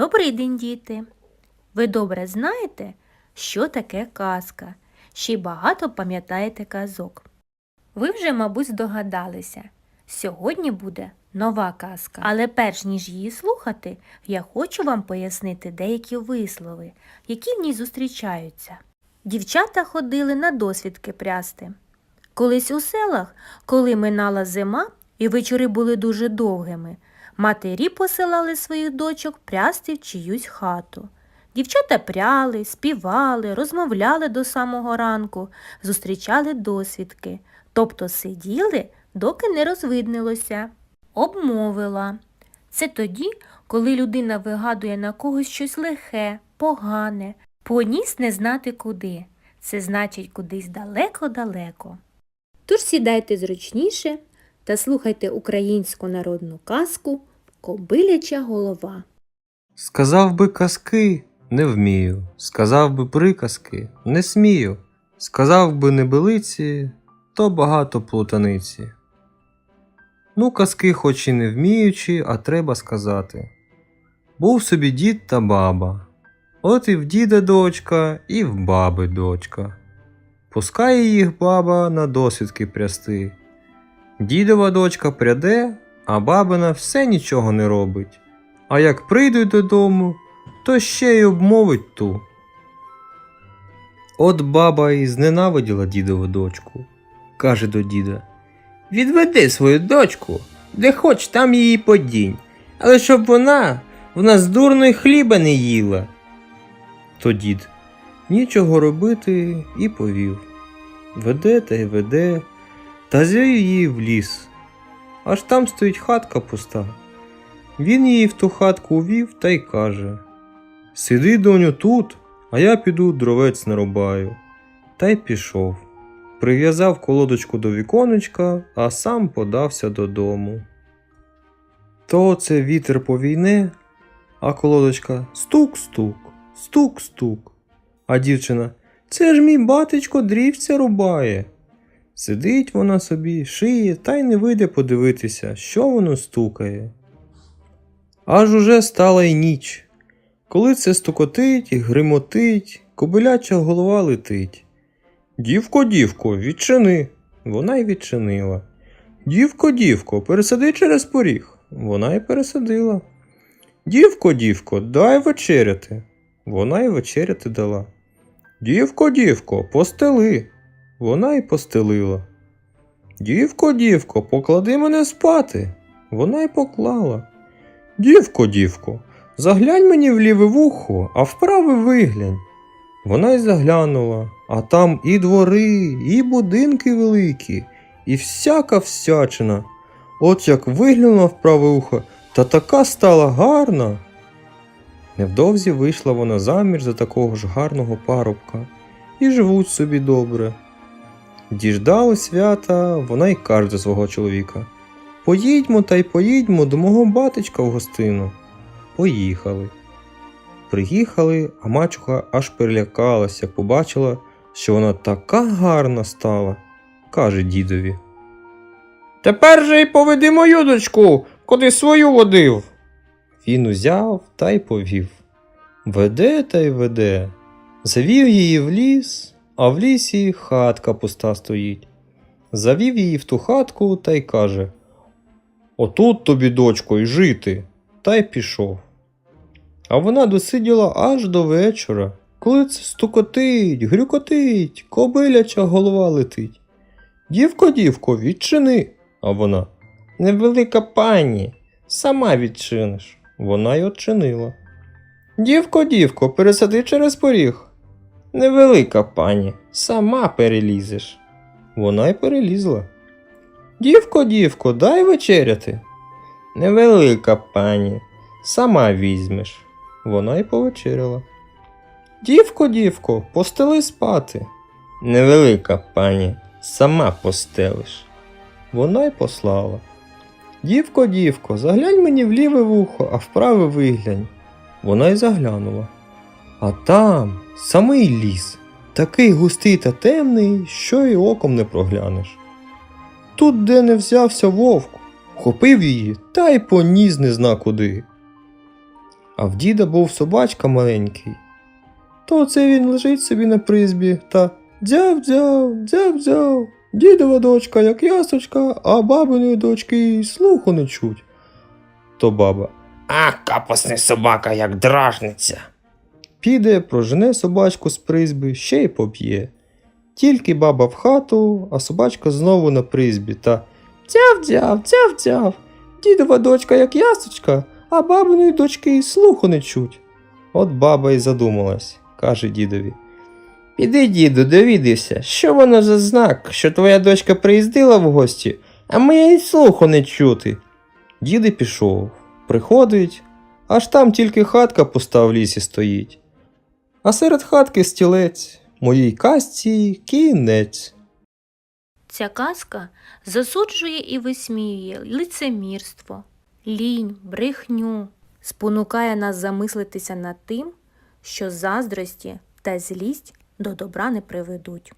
Добрий день, діти! Ви добре знаєте, що таке казка, ще й багато пам'ятаєте казок. Ви вже, мабуть, здогадалися, сьогодні буде нова казка. Але перш ніж її слухати, я хочу вам пояснити деякі вислови, які в ній зустрічаються. Дівчата ходили на досвідки прясти. Колись у селах, коли минала зима і вечори були дуже довгими, матері посилали своїх дочок прясти в чиюсь хату. Дівчата пряли, співали, розмовляли до самого ранку, зустрічали досвідки, тобто сиділи, доки не розвиднилося. Обмовила. Це тоді, коли людина вигадує на когось щось лихе, погане, поніс не знати куди. Це значить кудись далеко-далеко. Тож сідайте зручніше та слухайте українську народну казку Кобиляча голова. Сказав би казки, не вмію. Сказав би приказки, не смію. Сказав би небелиці, то багато плутаниці. Ну, казки хоч і не вміючи, а треба сказати. Був собі дід та баба. От і в діда дочка, і в баби дочка. Пускає їх баба на досвідки прясти. Дідова дочка пряде, а бабина все нічого не робить. А як прийдуть додому, то ще й обмовить ту. От баба і зненавиділа дідову дочку. Каже до діда: Відведи свою дочку, де хоч там її подінь, але щоб вона в нас дурно й хліба не їла. То дід нічого робити і повів. Веде та й веде, та звів її в ліс. Аж там стоїть хатка пуста. Він її в ту хатку увів та й каже: Сиди, доню, тут, а я піду дровець нарубаю. Та й пішов. Прив'язав колодочку до віконечка, а сам подався додому. То це вітер повійне, а колодочка стук-стук, стук-стук. А дівчина це ж мій батечко дрівця рубає. Сидить вона собі, шиє та й не вийде подивитися, що воно стукає. Аж уже стала й ніч. Коли це стукотить і гримотить, кобиляча голова летить. Дівко, дівко, відчини. Вона й відчинила. Дівко, дівко, пересади через поріг. Вона й пересадила. Дівко, дівко, дай вечеряти. Вона й вечеряти дала. Дівко, дівко, постели. Вона й постелила. Дівко, дівко, поклади мене спати. Вона й поклала. Дівко, дівко, заглянь мені в ліве вухо, а вправе виглянь. Вона й заглянула, а там і двори, і будинки великі, і всяка всячина. От як виглянула в праве ухо, та така стала гарна. Невдовзі вийшла вона заміж за такого ж гарного парубка, і живуть собі добре. Діждали свята, вона й каже до свого чоловіка Поїдьмо та й поїдьмо до мого батечка в гостину. Поїхали. Приїхали, а мачуха аж перелякалась, як побачила, що вона така гарна стала, каже дідові. Тепер же й поведи мою дочку, куди свою водив. Він узяв та й повів. Веде та й веде. Завів її в ліс, а в лісі хатка пуста стоїть. Завів її в ту хатку та й каже: Отут тобі, дочко, й жити. Та й пішов. А вона досиділа аж до вечора, коли стукотить, грюкотить, кобиляча голова летить. Дівко, дівко, відчини. А вона Невелика пані, сама відчиниш. вона й odчинила. Дівко, дівко, пересади через поріг. Невелика пані, сама перелізеш. Вона й перелізла. Дівко, дівко, дай вечеряти. Невелика пані, сама візьмеш. Вона й повечеряла. Дівко, дівко, постели спати. Невелика пані, сама постелиш. Вона й послала. Дівко, дівко, заглянь мені в ліве вухо, а вправе виглянь. Вона й заглянула. А там самий ліс, такий густий та темний, що й оком не проглянеш. Тут, де не взявся вовк, хопив її та й поніс не зна куди. А в діда був собачка маленький. То це він лежить собі на призбі та дзяв-дзяв, дзяв-дзяв. Дідова дочка, як ясочка, а бабиної дочки слуху не чуть. То баба. А, капосний собака, як дражниця. Піде, прожене собачку з призьби, ще й поб'є. Тільки баба в хату, а собачка знову на призбі та дзяв-дзяв, дзяв-дзяв. Дідова дочка як ясочка, а бабиної дочки й слуху не чуть. От баба й задумалась, каже дідові. Піди, діду, довідайся, що воно за знак, що твоя дочка приїздила в гості, а моя й слуху не чути. Дід пішов, приходить, аж там тільки хатка пуста в лісі стоїть. А серед хатки стілець, моїй казці кінець. Ця казка засуджує і висміює лицемірство, лінь, брехню, спонукає нас замислитися над тим, що заздрості та злість до добра не приведуть.